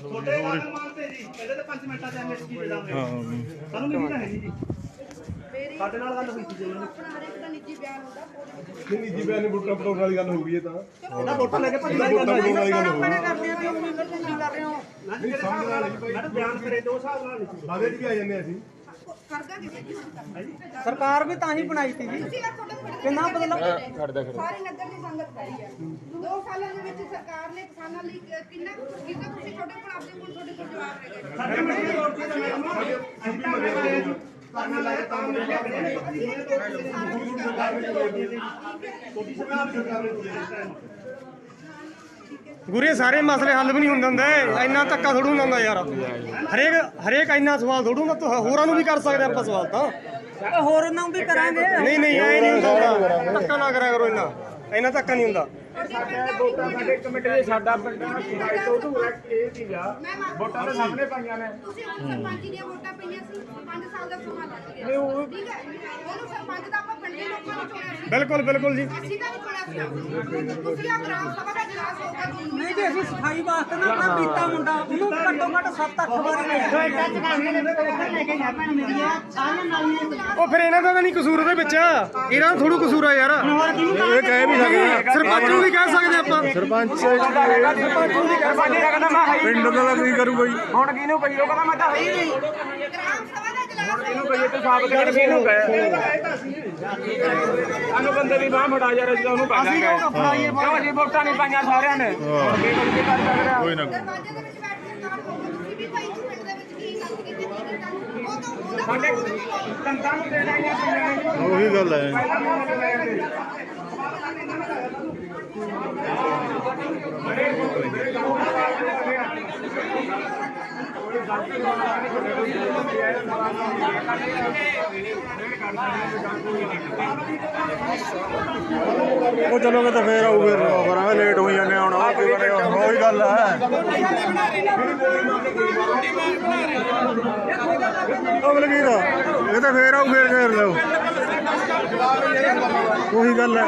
ਛੋਟੇ ਗੱਲ ਮੰਨਤੇ ਜੀ ਇਹਦੇ ਤੇ 5 ਮਿੰਟਾਂ ਚ ਐਮਐਸਪੀ ਦੇ ਦਾਂਗੇ ਸਾਨੂੰ ਨਹੀਂ ਹੈ ਨਹੀਂ ਜੀ। ਸਾਡੇ ਨਾਲ ਗੱਲ ਹੋਈ ਸੀ ਜੀ ਉਹਨਾਂ ਆਪਣਾ ਦਾ ਨਿੱਜੀ ਬਿਆਨ ਨਹੀਂ ਨਿੱਜੀ ਬਿਆਨ ਵੋਟਾਂ ਪਟਾਉਣ ਵਾਲੀ ਗੱਲ ਹੋ ਗਈ ਇਹ ਤਾਂ। ਉਹਦਾ ਵੋਟਾਂ ਲੈ ਕੇ ਭੱਜ ਵਾਲੀ ਗੱਲ ਹੋ ਗਈ। ਕਰਦੇ ਆ ਤੇ ਉਹ ਮੈਂਬਰ ਤੇ ਕੀ ਕਰ ਰਹੇ ਹੋ। ਨਹੀਂ ਸਮਝ ਨਾਲ ਮੈਡਮ ਬਿਆਨ ਕਰੇ ਦੋ ਹਿਸਾਬ ਨਾਲ ਨਹੀਂ ਬਾਦੇ ਵੀ ਆ ਜਾਂਦੇ ਅਸੀਂ। ਕਰਦਾ ਕਿਸੇ ਕੀ ਕਰਦਾ ਸਰਕਾਰ ਵੀ ਤਾਂ ਹੀ ਬਣਾਈ ਸੀ ਜੀ। ਤੁਸੀਂ ਆ ਤੁਹਾਡੇ ਤੁਹਾਡੇ ਕਿੰਨਾ ਬਦਲਾਅ? ਸਾਰੇ ਨਗਰ ਦੀ ਸੰਗਤ ਖੜੀ ਹੈ। ਦੋ ਸਾਲਾਂ ਦੇ ਵਿੱਚ ਸਰਕਾਰ ਨੇ ਕਿਸਾਨਾਂ ਲਈ ਕਿੰਨਾ ਕੁ ਕੀਤਾ ਤੁਸੀਂ ਤੁਹਾਡੇ ਕੋਲ ਆਪਦੇ ਕੋਲ ਤੁਹਾਡੇ ਕੋਲ ਜਵਾਬ ਹੈਗਾ ਜੀ। ਸਾਡੇ ਮੰਡੀ ਰੋਡ ਤੇ ਅਸੀਂ ਤਾਂ ਆਏ ਜੀ। ਕਰਨਾ ਲਾਇਆ ਤਾਂ ਮਿਲ ਗਿਆ। ਛੋਟੀ ਸਰਕਾਰ ਸਰਕਾਰ ਨੇ ਦਿੱਤਾ ਗੁਰੇ ਸਾਰੇ ਮਸਲੇ ਹੱਲ ਵੀ ਨਹੀਂ ਹੁੰਦੇ ਹੁੰਦੇ। ਇੰਨਾ ਧੱਕਾ ਥੋੜੂ ਹੁੰਦਾ ਹੁੰਦਾ ਯਾਰ। ਹਰੇਕ ਹਰੇਕ ਇੰਨਾ ਸਵਾਲ ਥੋੜੂ ਤੂੰ ਹੋਰਾਂ ਨੂੰ ਵੀ ਕਰ ਸਕਦੇ ਆਪਾਂ ਸਵਾਲ ਤਾਂ। ਹੋਰ ਨਾ ਵੀ ਕਰਾਂਗੇ। ਨਹੀਂ ਨਹੀਂ ਐ ਨਹੀਂ ਹੁੰਦਾ ਧੱਕਾ ਨਾ ਕਰਿਆ ਕਰੋ ਇੰਨਾ। ਇੰਨਾ ਧੱਕਾ ਨਹੀਂ ਹੁੰਦਾ। ਸਾਡੇ ਵੋਟਾਂ ਸਾਡੇ ਕਮੇਟੀ ਦੇ ਸਾਡਾ ਪਿੰਡ ਸੁਣਾਈ ਤੋਂ ਤੂੰ ਇਹ ਆ ਵੋਟਾਂ ਤਾਂ ਸਾਹਮਣੇ ਪਾਈਆਂ ਨੇ ਤੁਸੀਂ ਉਹਨੂੰ ਸਰਪੰਚ ਦੀਆਂ ਵੋਟਾਂ ਪਈਆਂ ਸੀ 5 ਸਾਲ ਦਾ ਸਮਾਂ ਲੱਗ ਗਿਆ। ਠੀਕ ਹੈ? ਉਹਨੂੰ ਸਰਪੰਚ ਦਾ ਆਪਾਂ ਬਿਲਕੁਲ ਬਿਲਕੁਲ ਜੀ। ਅਸੀਂ ਤਾਂ ਨਹੀਂ ਚੁਣਿਆ ਸੀ ਤੁਸੀਂ ਆ ਗ੍ਰਾਮ ਸਭਾ ਦਾ ਇਜਲਾਸ ਹੋਊਗਾ ਜੂਨ ਨਹੀਂ ਤੇ ਅਸੀਂ ਸਫ਼ਾਈ ਵਾਸਤੇ ਨਾ ਆਪਣਾ ਪੀਤਾ ਮੁੰਡਾ। ਉਹਨੂੰ ਘੱਟੋ ਘੱਟ 7-8 ਵਾਰੀ ਉਹ ਫਿਰ ਇਹਨਾਂ ਦਾ ਤਾਂ ਨਹੀਂ ਕਸੂਰ ਉਹਦੇ ਵਿੱਚ ਇਹਨਾਂ ਦਾ ਥੋੜੂ ਕਸੂਰ ਆ ਯਾਰ। ਇਹ ਕਹਿ ਵੀ ਸਕਦੇ। ਸਰਪੰਚ ਨੂੰ ਵੀ ਕਹਿ ਸਕਦੇ ਆਪਾਂ। ਸਰਪੰਚ ਨੂੰ ਵੀ ਪਿੰਡ ਦਾ ਕੀ ਕਰੂਗਾ ਜੀ ਹੁਣ ਕਿਹਨੂੰ ਕਹੀ ਉਹ ਕਹਿੰਦਾ ਮੈਂ ਤਾਂ ਹੈ ਹੀ ਨਹੀਂ। ਗ੍ਰਾਮ ਸਭਾ ਦਾ ਇਜਲਾਸ ਕਿਹਨੂੰ ਕਹੀਏ ਤੂੰ ਸਾਬਤ ਕਰ ਕਿਹਨੂੰ ਕਹੇ ਸਾਨੂੰ ਬੰਦੇ ਦੀ ਬਾਹ ਫੜਾ ਯਾਰ ਅਸੀਂ ਤਾਂ ਉਹਨੂੰ ਪਾ ਦਾਂਗੇ ਕਿਉਂ ਜੀ ਵੋਟਾਂ ਨਹੀਂ ਪਾਈਆਂ ਸਾਰਿਆਂ ਨੇ? ਕੀ ਕੁਝ ਕੀ ਕਰ ਸਕਦੇ ਆ। ਕੋਈ ਨਾ। ਦਰਵਾਜ਼ੇ ਦੇ ਵਿੱਚ ਬੈਠ ਕੇ ਕਾਲ ਹੋਊਗਾ ਤੁਸੀਂ ਵੀ ਭਾਈ ਨੂੰ ਪਿੰਡ ਦੇ ਵਿੱਚ ਕੀ ਕੰਮ ਕੀਤੇ ਕੀ ਕੀਤਾ? ਉਹ ਤਾਂ ਉਹਦਾ ਸਾਡੇ ਤੰਤਾਂ ਨੂੰ ਦੇ ਦਾਂਗੇ ਪਿੰਡਾਂ ਨੂੰ ਉਹੀ ਗੱਲ ਹੈ। ਉਹ ਚਲੋਗੇ ਤਾਂ ਫੇਰ ਆਊ ਫੇਰ ਕਰਾਂਗੇ ਲੇਟ ਹੋਈ ਜਾਂਦੇ ਹੁਣ ਆ ਕੀ ਬਣੇਗਾ ਉਹੀ ਗੱਲ ਹੈ ਅਗਲ ਕੀ ਦਾ? ਇਹ ਤਾਂ ਫੇਰ ਆਊ, ਫੇਰ ਫੇਰ ਲਓ ਉਹੀ ਗੱਲ ਹੈ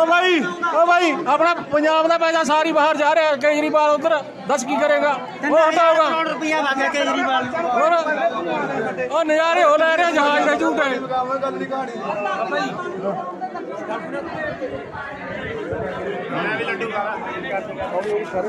ਓ ਭਾਈ ਓ ਭਾਈ ਆਪਣਾ ਪੰਜਾਬ ਦਾ ਪੈਸਾ ਸਾਰੀ ਬਾਹਰ ਜਾ ਰਿਹਾ ਕੇਜਰੀਵਾਲ ਉਧਰ ਦੱਸ ਕੀ ਕਰੇਗਾ? ਉਹ ਹਟਾਊਗਾ ਕਰੋੜ ਰੁਪਇਆ ਲੱਗ ਗਿਆ ਕੇਜਰੀਵਾਲ ਨੂੰ। ਹੋਰ ਉਹ ਨਜ਼ਾਰੇ ਹੋ ਲੈ ਰਿਹਾ ਜਹਾਜ਼ ਦੇ ਝੂਟੇ।